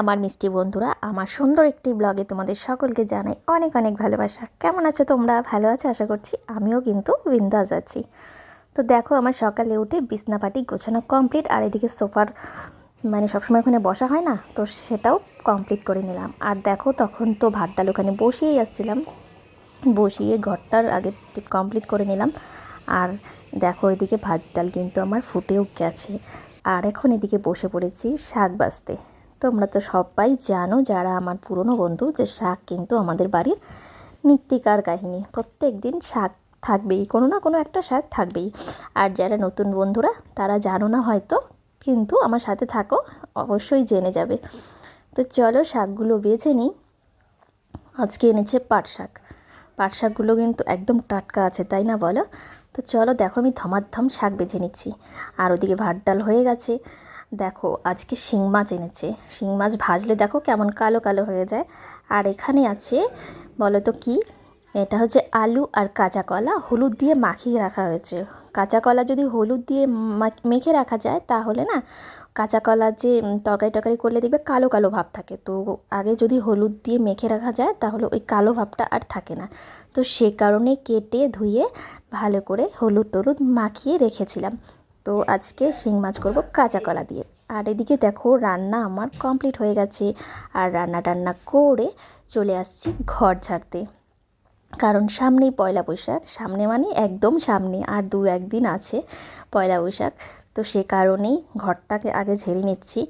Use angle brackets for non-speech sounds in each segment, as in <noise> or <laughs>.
আমার মিষ্টি বন্ধুরা, আমার সুন্দর একটি ব্লগে তোমাদের সকলকে জানাই অনেক অনেক ভালোবাসা। কেমন আছো তোমরা? ভালো আছো? আশা করছি আমিও কিন্তু বিন্দাস আছি। তো দেখো, আমার সকালে উঠে বিছনাপাটি গোছানো কমপ্লিট আর এদিকে সোফার মানে সবসময় ওখানে বসা হয় না, তো সেটাও কমপ্লিট করে নিলাম। আর দেখো, তখন তো ভাত ডাল ওখানে বসিয়েই আসছিলাম। বসিয়ে ঘরটার আগে কমপ্লিট করে নিলাম। আর দেখো, এদিকে ভাত ডাল কিন্তু আমার ফুটেও গেছে। আর এখন এদিকে বসে পড়েছি শাক বাছতে তোমরা তো সবাই জানো যারা আমার পুরনো বন্ধু যে শাক কিন্তু আমাদের বাড়ির নিত্যিকার কাহিনী। প্রত্যেক দিন শাক থাকবেই, কোনো না কোনো একটা শাক থাকবেই। আর যারা নতুন বন্ধুরা, তারা জানো না হয়তো, কিন্তু আমার সাথে থাকো, অবশ্যই জেনে যাবে। তো চলো শাকগুলো বেছে নিই। আজকে এনেছে পাট শাক। পাট শাকগুলো কিন্তু একদম টাটকা আছে, তাই না বলো? তো চলো দেখো আমি ধমাধম শাক বেছে নিচ্ছি। আর ওদিকে ভাত ডাল হয়ে গেছে। দেখো, আজকে শিং মাছ এনেছে। শিং মাছ ভাজলে দেখো কেমন কালো কালো হয়ে যায়। আর এখানে আছে বলো তো কী? এটা হচ্ছে আলু আর কাঁচা কলা। হলুদ দিয়ে মাখিয়ে রাখা হয়েছে। কাঁচা কলা যদি হলুদ দিয়ে মেখে রাখা যায়, তাহলে না, কাঁচা কলা যে তরকারি টরকারি করলে দেখবে কালো কালো ভাব থাকে। তো আগে যদি হলুদ দিয়ে মেখে রাখা যায়, তাহলে ওই কালো ভাবটা আর থাকে না। তো সে কারণে কেটে ধুয়ে ভালো করে হলুদ টলুদ মাখিয়ে রেখেছিলাম। তো আজকে শিং মাছ করব কাঁচা কলা দিয়ে। আর এদিকে দেখো রান্না আমার কমপ্লিট হয়ে গেছে। আর রান্না টান্না করে চলে আসছি ঘর ঝাড়তে কারণ সামনেই পয়লা বৈশাখ, সামনে মানে একদম সামনে, আর দু একদিন আছে পয়লা বৈশাখ। তো সে কারণেই ঘরটাকে আগে ঝেড়ে নিচ্ছি।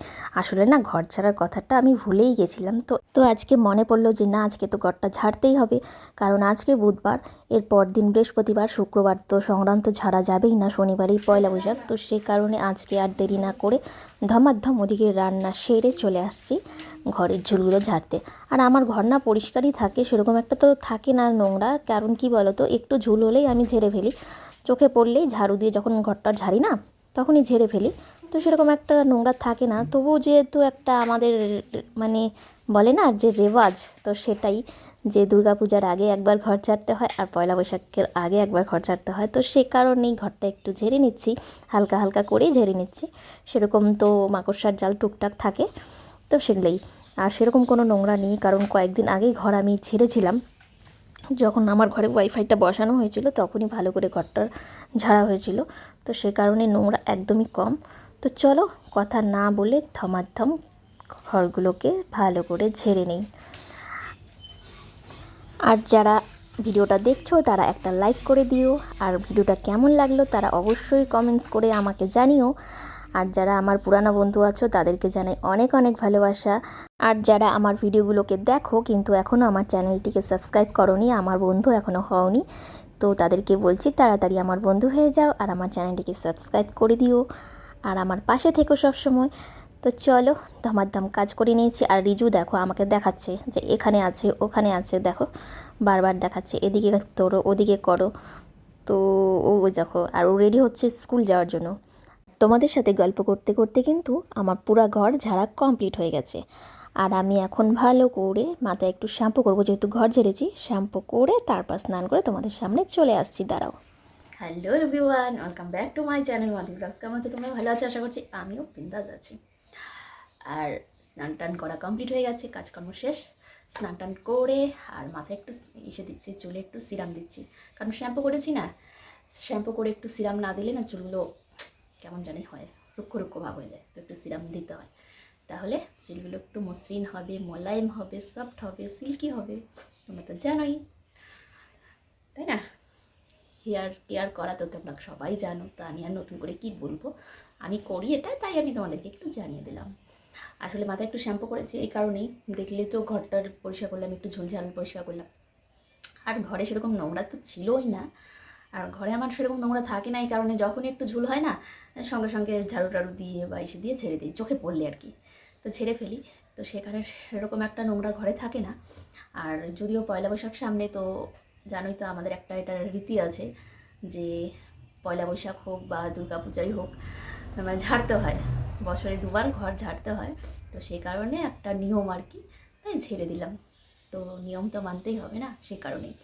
আসলে না, ঘর ছাড়ার কথাটা আমি ভুলেই গেছিলাম। তো তো আজকে মনে পড়ল যে, না, আজকে তো ঘরটা ঝাড়তেই হবে। কারণ আজকে বুধবার, এরপর দিন বৃহস্পতিবার, শুক্রবার তো সংক্রান্ত ঝাড়া যাবেই না, শনিবারই পয়লা বৈশাখ। তো সে কারণে আজকে আর দেরি না করে ধমাধম ওদিকে রান্না সেরে চলে আসছি ঘরের ঝুলগুলো ঝাড়তে। আর আমার ঘর না পরিষ্কারই থাকে, সেরকম একটা তো থাকে না নোংরা। কারণ কি বলো তো একটু ঝুল হলেই আমি ঝেড়ে ফেলি। চোখে পড়লেই ঝাড়ু দিয়ে যখন ঘরটা ঝাড়ি না তখনই ঝেড়ে ফেলি। তো সেরকম একটা নোংরা থাকে না। তবুও যেহেতু একটা আমাদের মানে বলে না যে রেওয়াজ, তো সেটাই যে দুর্গাপূজার আগে একবার ঘর ছাড়তে হয় আর পয়লা বৈশাখের আগে একবার ঘর ছাড়তে হয়। তো সে কারণেই ঘরটা একটু ঝেড়ে নিচ্ছি, হালকা হালকা করেই ঝেড়ে নিচ্ছি। সেরকম তো মাকড়সার জাল টুকটাক থাকে, তো সেগুলোই। আর সেরকম কোনো নোংরা নেই, কারণ কয়েকদিন আগেই ঘর আমি ছেড়েছিলাম। যখন আমার ঘরে ওয়াইফাইটা বসানো হয়েছিল, তখনই ভালো করে ঘরটা ঝাড়া হয়েছিল। তো সে কারণে নোংরা একদমই কম। তো চলো কথা না বলে থমাথম ঘরগুলোকে ভালো করে ঝেড়ে নেই। আর যারা ভিডিওটা দেখছ, তারা একটা লাইক করে দিও। আর ভিডিওটা কেমন লাগল, তারা অবশ্যই কমেন্টস করে আমাকে জানিও। আর যারা আমার পুরানো বন্ধু আছো, তাদেরকে জানাই অনেক অনেক ভালোবাসা। আর যারা আমার ভিডিওগুলোকে দেখো, কিন্তু এখনও আমার চ্যানেলটিকে সাবস্ক্রাইব করনি, আমার বন্ধু এখনও হওনি, তো তাদেরকে বলছি তাড়াতাড়ি আমার বন্ধু হয়ে যাও আর আমার চ্যানেলটিকে সাবস্ক্রাইব করে দিও। আর আমার পাশে থেকো সবসময়। তো চলো, ধমাধম কাজ করে নিয়েছি। আর রিজু দেখো, আমাকে দেখাচ্ছে যে এখানে আছে, ওখানে আছে, দেখো। বারবার দেখাচ্ছে, এদিকে তোরো, ওদিকে করো। তো ও দেখো, আর ও রেডি হচ্ছে স্কুল যাওয়ার জন্য। তোমাদের সাথে গল্প করতে করতে কিন্তু আমার পুরা ঘর ঝাড়া কমপ্লিট হয়ে গেছে। আর আমি এখন ভালো করে মাথায় একটু শ্যাম্পু করব, যেহেতু ঘর ঝেড়েছি, শ্যাম্পু করে তারপর স্নান করে তোমাদের সামনে চলে আসছি, দাঁড়াও। Hello everyone welcome back to my channel Madi vlogs কেমন আছো তোমরা? ভালো আছো? আশা করছি আমিও বিন্দাস আছি। আর স্নান টান করা কমপ্লিট হয়ে গেছে, কাজকর্ম শেষ। স্নান টান করে আর মাথায় একটু ইসে দিচ্ছি, চুলে একটু সিরাম দিচ্ছি। কারণ শ্যাম্পু করেছি না, শ্যাম্পু করে একটু সিরাম না দিলে না চুলগুলো কেমন জানি হয়, রুক্ষ রুক্ষ ভাব হয়ে যায়, তো একটু সিরাম দিতে হয়। তাহলে চুলগুলো একটু মসৃণ হবে, মোলায়েম হবে, সফট হবে, সিল্কি হবে, তোমরা তো জানোই। তাই না? হেয়ার কেয়ার করা তো তোমরা সবাই জানো, তো আমি আর নতুন করে কি বলব? আমি করি এটা, তাই আমি তোমাদেরকে একটু জানিয়ে দিলাম। আসলে মাথায় একটু শ্যাম্পু করেছি এই কারণেই, দেখলে তো ঘরটার পরিষ্কার করলাম একটু ঝুলঝাল পরিষ্কার করলাম। আর ঘরে সেরকম নোংরা তো ছিলই না আর ঘরে আমার সেরকম নোংরা থাকে না, এই কারণে যখনই একটু ঝুল হয় না, সঙ্গে সঙ্গে ঝাড়ু টাড়ু দিয়ে বা এসে দিয়ে ছেড়ে দিই, চোখে পড়লে আর কি। তো ছেড়ে ফেলি। তো সেখানে সেরকম একটা নোংরা ঘরে থাকে না। আর যদিও পয়লা বৈশাখ সামনে, তো জানোই তো আমাদের একটা এটা রীতি আছে যে পয়লা বৈশাখ হোক বা দুর্গা পূজাই হোক মানে ঝাড়তে হয়। বছরে দুবার ঘর ঝাড়তে হয়। তো সেই কারণে একটা নিয়ম আর কি, তাই ছেড়ে দিলাম। তো নিয়ম তো মানতেই হবে না সেই কারণেই।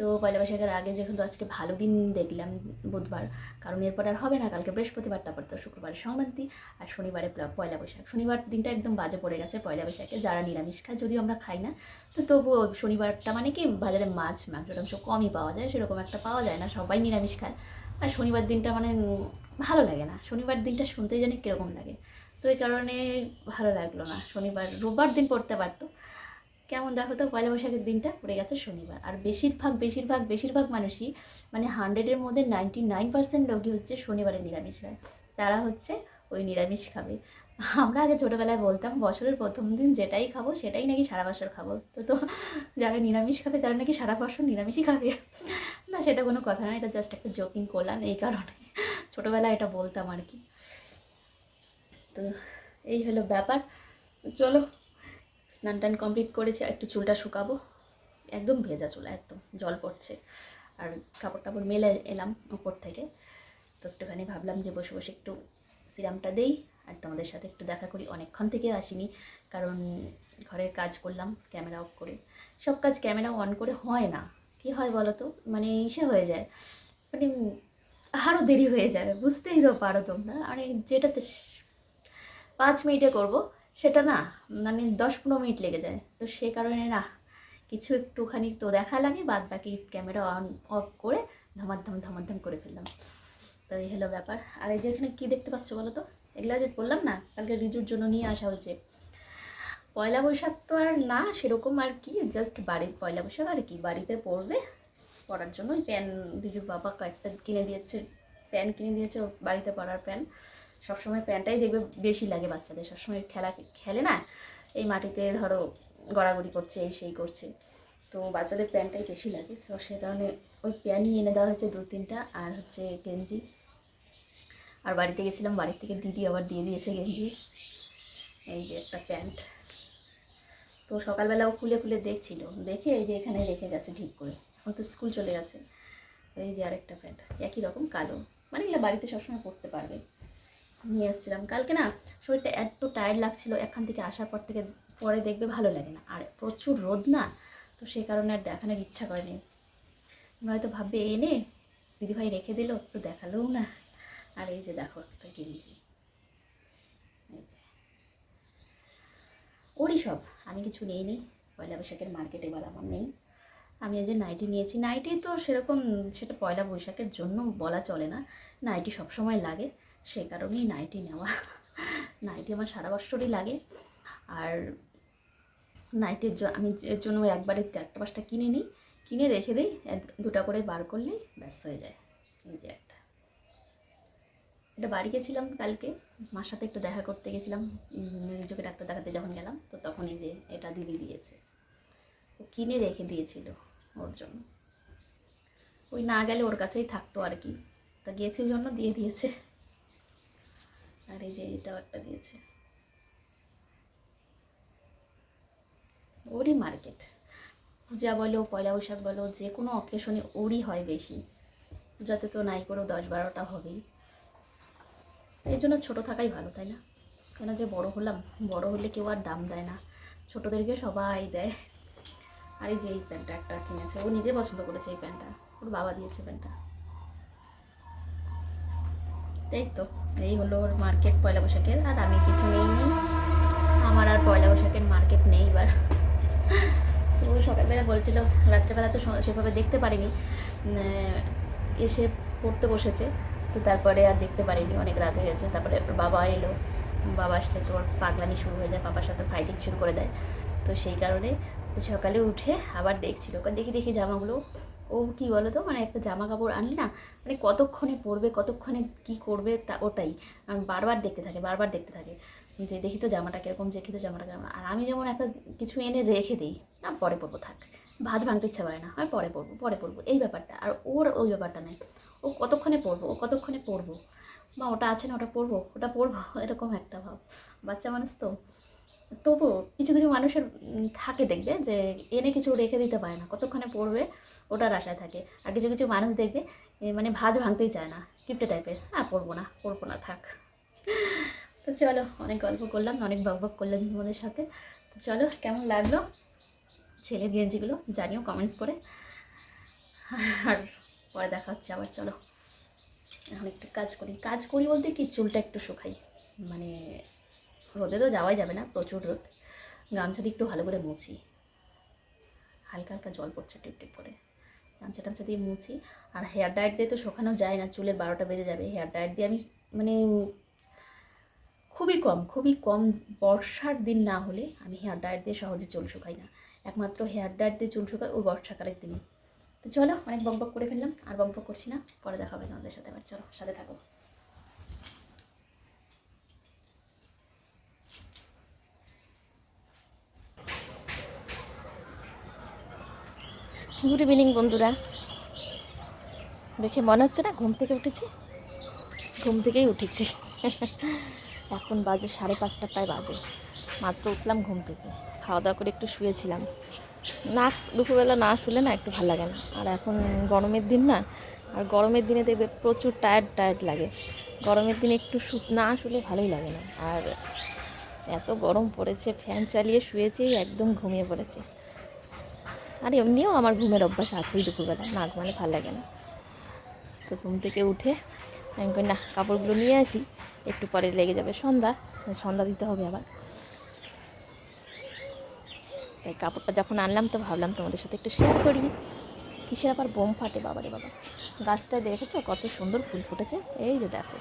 তো পয়লা বৈশাখের আগে যেহেতু আজকে ভালো দিন দেখলাম বুধবার, কারণ এরপর আর হবে না, কালকে বৃহস্পতিবার, তারপর তো শুক্রবার সংক্রান্তি আর শনিবারে পয়লা বৈশাখ। শনিবার দিনটা একদম বাজে পড়ে গেছে পয়লা বৈশাখে, যারা নিরামিষ খায় যদিও আমরা খাই না, তো তবুও শনিবারটা মানে কি, বাজারে মাছ, মাংস টাংস কমই পাওয়া যায়, সেরকম একটা পাওয়া যায় না, সবাই নিরামিষ খায়। আর শনিবার দিনটা মানে ভালো লাগে না, শনিবার দিনটা শুনতেই জানি কীরকম লাগে। তো এই কারণে ভালো লাগল না, শনিবার, রোববার দিন পড়তে পারতো কেমন দেখো তো পয়লা বৈশাখের দিনটা পড়ে গেছে শনিবার। আর বেশিরভাগ বেশিরভাগ বেশিরভাগ মানুষই মানে হান্ড্রেডের মধ্যে নাইনটি নাইন পার্সেন্ট লোকই হচ্ছে শনিবারে নিরামিষ খায়। তারা হচ্ছে ওই নিরামিষ খাবে। আমরা আগে ছোটোবেলায় বলতাম, বছরের প্রথম দিন যেটাই খাব সেটাই নাকি সারা বছর খাব। তো তো যারা নিরামিষ খাবে তারা নাকি সারা বছর নিরামিষই খাবে। না, সেটা কোনো কথা না, এটা জাস্ট একটা জোকিং করলাম এই কারণে। ছোটোবেলায় এটা বলতাম আর কি। তো এই হলো ব্যাপার। চলো স্নান টান কমপ্লিট করেছি একটু চুলটা শুকাবো। একদম ভেজা চুল, একদম জল পড়ছে। আর কাপড় টাপড় মেলে এলাম উপর থেকে। তো একটুখানি ভাবলাম যে বসে বসে একটু সিরামটা দেই, আর তোমাদের সাথে একটু দেখা করি। অনেকক্ষণ থেকে আসিনি, কারণ ঘরের কাজ করলাম, ক্যামেরা অফ করে। সব কাজ ক্যামেরা অন করে হয় না। কি হয় বলো তো? মানে ইসে হয়ে যায়। মানে আরও দেরি হয়ে যায়। বুঝতেই তো পারো তোমরা। মানে যেটাতে পাঁচ মিনিটে করব সেটা না মানে দশ পনেরো মিনিট লেগে যায়। তো সে কারণে না, কিছু একটুখানি তো দেখা লাগে বাদ বাকি ক্যামেরা অন অফ করে ধমাধম ধমাধম করে ফেললাম। তো এই হলো ব্যাপার। আর এই যে এখানে কী দেখতে পাচ্ছ বলো তো? এগুলো যে বললাম না, কালকে রিজুর জন্য নিয়ে আসা হয়েছে। পয়লা বৈশাখ তো আর না, সেরকম আর কি জাস্ট বাড়ির পয়লা বৈশাখ আর কি, বাড়িতে পড়বে পড়ার জন্য প্যান, রিজুর বাবা কয়েকটা কিনে দিয়েছে, প্যান কিনে দিয়েছে, বাড়িতে পড়ার প্যান। সবসময় প্যানটাই দেখবে বেশি লাগে বাচ্চাদের। সবসময় খেলা খেলে না, এই মাটিতে ধরো গড়াগড়ি করছে এই সেই করছে। তো বাচ্চাদের প্যান্টটাই বেশি লাগে। তো সে কারণে ওই প্যানই এনে দেওয়া হয়েছে দু তিনটা, আর হচ্ছে গেঞ্জি। আর বাড়িতে গেছিলাম, বাড়ির থেকে দিদি আবার দিয়ে দিয়েছে গেঞ্জি। এই যে একটা প্যান্ট। তো সকালবেলা ও খুলে খুলে দেখছিল। দেখে এই যে এখানে রেখে গেছে ঠিক করে। এখন তো স্কুল চলে গেছে। এই যে আরেকটা প্যান্ট। একই রকম কালো। মানে এগুলো বাড়িতে সবসময় পরতে পারবে। নিয়ে এসেছিলাম। কালকে না শরীরটা এত টায়ার্ড লাগছিল, এখান থেকে আসার পর থেকে পরে দেখবে ভালো লাগে না। আর প্রচুর রোদ না, তো সেই কারণে আর দেখানোর ইচ্ছা করেনি। তোমরা হয়তো ভাববে এনে দিদিভাই রেখে দিল, তো দেখালোও না। আর এই যে দেখো একটা গেঞ্জি। ওরই সব, আমি কিছু নিইনি। পয়লা বৈশাখের মার্কেটে এবার আমার নেই। আমি এই যে নাইটি নিয়েছি। নাইটি তো সেরকম, সেটা পয়লা বৈশাখের জন্য বলা চলে না। নাইটি সবসময় লাগে। সেই কারণেই নাইটি নেওয়া। নাইটি আমার সারা বছরই লাগে। আর নাইটের আমি এর জন্য একবারে চারটা পাঁচটা কিনে নিই। কিনে রেখে দিই দুটা করে বার করলেই ব্যাস হয়ে যায়। এই যে একটা। এটা বাড়ি গেছিলাম কালকে। মার সাথে একটু দেখা করতে গেছিলাম। নিজকে ডাক্তার দেখাতে যখন গেলাম, তো তখন এই যে এটা দিদি দিয়েছে। ও কিনে রেখে দিয়েছিল ওর জন্য। ওই না গেলে ওর কাছেই থাকতো আর কি। তা গিয়েছে জন্য দিয়ে দিয়েছে। আর এই যে এটাও একটা দিয়েছে। ওরই মার্কেট। পূজা বলো, পয়লা বৈশাখ বলো, যে কোনো অকেশনে ওরই হয় বেশি। পূজাতে তো নাই করেও দশ বারোটা হবেই। এই জন্য ছোটো থাকাই ভালো, তাই না? কেন যে বড় হলাম, বড় হলে কেউ আর দাম দেয় না। ছোটোদেরকে সবাই দেয়। আর এই যে এই প্যান্টটা একটা কিনেছে, ও নিজে পছন্দ করেছে এই প্যান্টটা। ওর বাবা দিয়েছে প্যান্টটা। এই তো, এই হলো ওর মার্কেট পয়লা বৈশাখের, আর আমি কিছু নেইনি আমার আর পয়লা বৈশাখের মার্কেট নেই এবার। তো সকালবেলা বলছিল, রাত্রেবেলা তো সেভাবে দেখতে পারিনি। এসে পড়তে বসেছে, তো তারপরে আর দেখতে পারিনি, অনেক রাত হয়ে গেছে। তারপরে বাবা এলো, বাবা আসলে তো ওর পাগলামি শুরু হয়ে যায়, বাবার সাথে ফাইটিং শুরু করে দেয়। তো সেই কারণে তো সকালে উঠে আবার দেখছিল। দেখি দেখি জামাগুলো ও কি বলো তো মানে একটা জামা কাপড় আনলে না মানে কতক্ষণে পরবে, কতক্ষণে কি করবে তা ওটাই। আর বারবার দেখতে থাকে, বারবার দেখতে থাকে। যে দেখি তো জামাটা কীরকম দেখি তো জামাটা কেমন আর আমি যেমন একটা কিছু এনে রেখে দিই, না, পরে পরবো, থাক। ভাজ ভাঙতে ইচ্ছা করে না, হয় পরে পরবো পরে পরবো। এই ব্যাপারটা, আর ওর ওই ব্যাপারটা নেই। ও কতক্ষণে পড়ব ও কতক্ষণে পড়ব বা ওটা আছে না, ওটা পড়ব ওটা পড়ব <laughs> এরকম একটা ভাব। বাচ্চা মানুষ তো। তবুও কিছু কিছু মানুষের থাকে দেখবে যে, এনে কিছু রেখে দিতে পারে না। কতক্ষণে পড়বে ওটার আশায় থাকে। আর কিছু কিছু মানুষ দেখবে মানে ভাজ ভাঙতেই চায় না, কিপটে টাইপের। হ্যাঁ পড়ব না পড়ব না, থাক। তো চলো, অনেক গল্প করলাম, অনেক বক বক করলাম তোমাদের সাথে। তো চলো, কেমন লাগল? ছেলের গেঞ্জিগুলো জানিও কমেন্টস করে। আর পরে দেখা হচ্ছে আবার, চলো। এখন একটু কাজ করি। কাজ করি বলতে কি, চুলটা একটু শুকাই। মানে রোদে তো যাওয়াই যাবে না, প্রচুর রোদ। গামছা দিয়ে একটু ভালো করে মুছি। হালকা হালকা জল পড়ছে টিপ টিপ করে। গামছা টামছা দিয়ে মুছি। আর হেয়ার ডায়েট দিয়ে তো শোকানো যায় না চুলের বারোটা বেজে যাবে। হেয়ার ডায়েট দিয়ে আমি মানে খুবই কম খুবই কম বর্ষার দিন না হলে আমি হেয়ার ডায়েট দিয়ে সহজে চুল শুকাই না। একমাত্র হেয়ার ডায়েট দিয়ে চুল শুকাই ওই বর্ষাকালের দিনে তো চলো, অনেক বক বক করে ফেললাম, আর বক বক করছি না। পরে দেখা হবে তোমাদের সাথে আবার। চলো, সাথে থাকো। গুড ইভিনিং বন্ধুরা। দেখে মনে হচ্ছে না ঘুম থেকে উঠেছি? ঘুম থেকেই উঠেছি। এখন বাজে সাড়ে পাঁচটা, প্রায় বাজে। মাত্র উঠলাম ঘুম থেকে। খাওয়া দাওয়া করে একটু শুয়েছিলাম। না, দুপুরবেলা না শুলে না একটু ভালো লাগে না। আর এখন গরমের দিন না, আর গরমের দিনে দেখবে প্রচুর টায়ার্ড টায়ার্ড লাগে। গরমের দিনে একটু না শুলে ভালোই লাগে না। আর এত গরম পড়েছে ফ্যান চালিয়ে শুয়েছি, একদম ঘুমিয়ে পড়েছে। আর, এমনিও আমার ঘুমের অভ্যাস আছেই দুপুরবেলা। না ঘুমালে ভালো লাগে না। তো ঘুম থেকে উঠে আমি কই, না, কাপড়গুলো নিয়ে আসি, একটু পরে লেগে যাবে সন্ধ্যা সন্ধ্যা দিতে হবে আবার। তাই কাপড়টা যখন আনলাম, তো ভাবলাম তোমাদের সাথে একটু শেয়ার করি। কিসের আবার বোম ফাটে বাবারে বাবা। গাছটা দেখেছ? কত সুন্দর ফুল ফুটেছে। এই যে দেখো।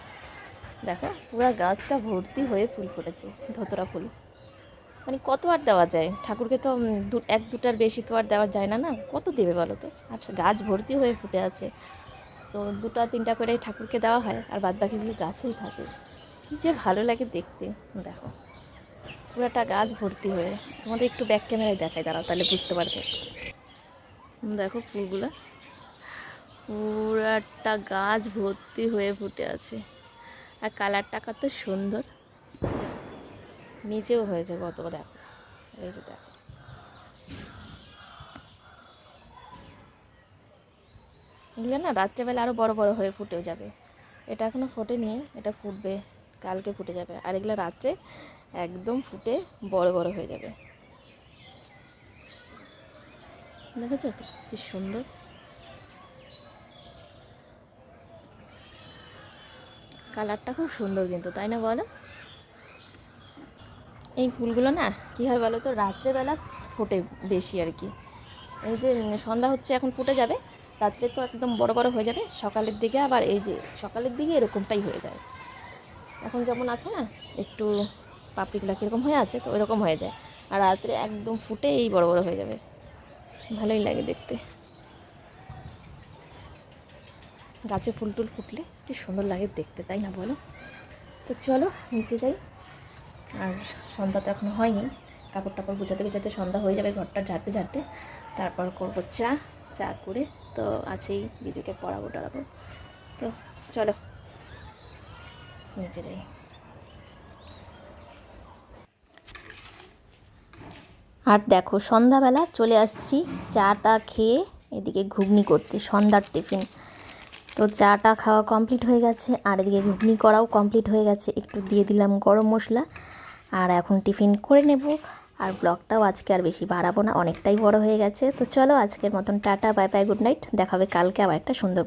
দেখো, পুরো গাছটা ভর্তি হয়ে ফুল ফুটেছে, ধতরা ফুল। মানে কত আর দেওয়া যায়? ঠাকুরকে তো এক দুটার বেশি তো আর দেওয়া যায় না না? কত দেবে বলো তো? আর গাছ ভর্তি হয়ে ফুটে আছে। তো দুটা, তিনটা করে ঠাকুরকে দেওয়া হয়, আর বাদ বাকিগুলো গাছেই থাকে। কী যে ভালো লাগে দেখতে। দেখো, পুরাটা গাছ ভর্তি হয়ে। তোমাদের একটু ব্যাক ক্যামেরায় দেখাই, দাঁড়াও, তাহলে বুঝতে পারবে। দেখো ফুলগুলো। পুরাটা গাছ ভর্তি হয়ে ফুটে আছে। আর কালারটা কত সুন্দর। নিচেও হয়েছে কত দেখো এই যে দেখো। এগুলো না রাত্রেবেলা আরও বড় বড় হয়ে ফুটেও যাবে। এটা এখনও ফোটেনি, এটা ফুটবে, কালকে ফুটে যাবে। আর এগুলো রাত্রে একদম ফুটে বড় বড় হয়ে যাবে। দেখেছ তো? কি সুন্দর। কালারটা খুব সুন্দর কিন্তু, তাই না বলো? এই ফুলগুলো না, কী হয় বলো তো, রাত্রেবেলা ফোটে বেশি আর কি। এই যে সন্ধ্যা হচ্ছে, এখন ফুটে যাবে, রাত্রে তো একদম বড় বড় হয়ে যাবে, সকালের দিকে আবার এই যে সকালের দিকে এরকমটাই হয়ে যায়। এখন যেমন আছে না, একটু পাপড়িগুলো কীরকম হয়ে আছে, তো ওইরকম হয়ে যায়। আর রাত্রে একদম ফুটে এই বড় বড় হয়ে যাবে। ভালোই লাগে দেখতে। গাছে ফুল টুল ফুটলে কি সুন্দর লাগে দেখতে, তাই না বলো? তো চলো, নিচে যাই। আর সন্ধ্যা তো এখনও হয়নি। কাপড় টাপড় গুছাতে গুছাতে সন্ধ্যা হয়ে যাবে ঘরটা ঝাড়তে ঝাড়তে। তারপর করব চা চা করে তো আছেই, বিজুকে পড়াবো, টড়াবো। তো চলো, নিচে যাই। আর দেখো সন্ধ্যাবেলা চলে আসছি চা চাটা খেয়ে এদিকে ঘুগনি করতে, সন্ধ্যার টিফিন। তো চাটা খাওয়া কমপ্লিট হয়ে গেছে, আর এদিকে ঘুগনি করাও কমপ্লিট হয়ে গেছে। একটু দিয়ে দিলাম গরম মশলা, আর এখন টিফিন করে নেব। আর ব্লগটাও আজকে আর বেশি বাড়াবো না, অনেকটাই বড় হয়ে গেছে। তো চলো আজকের মতন tata bye bye good night দেখাবে কালকে আবার একটা সুন্দর।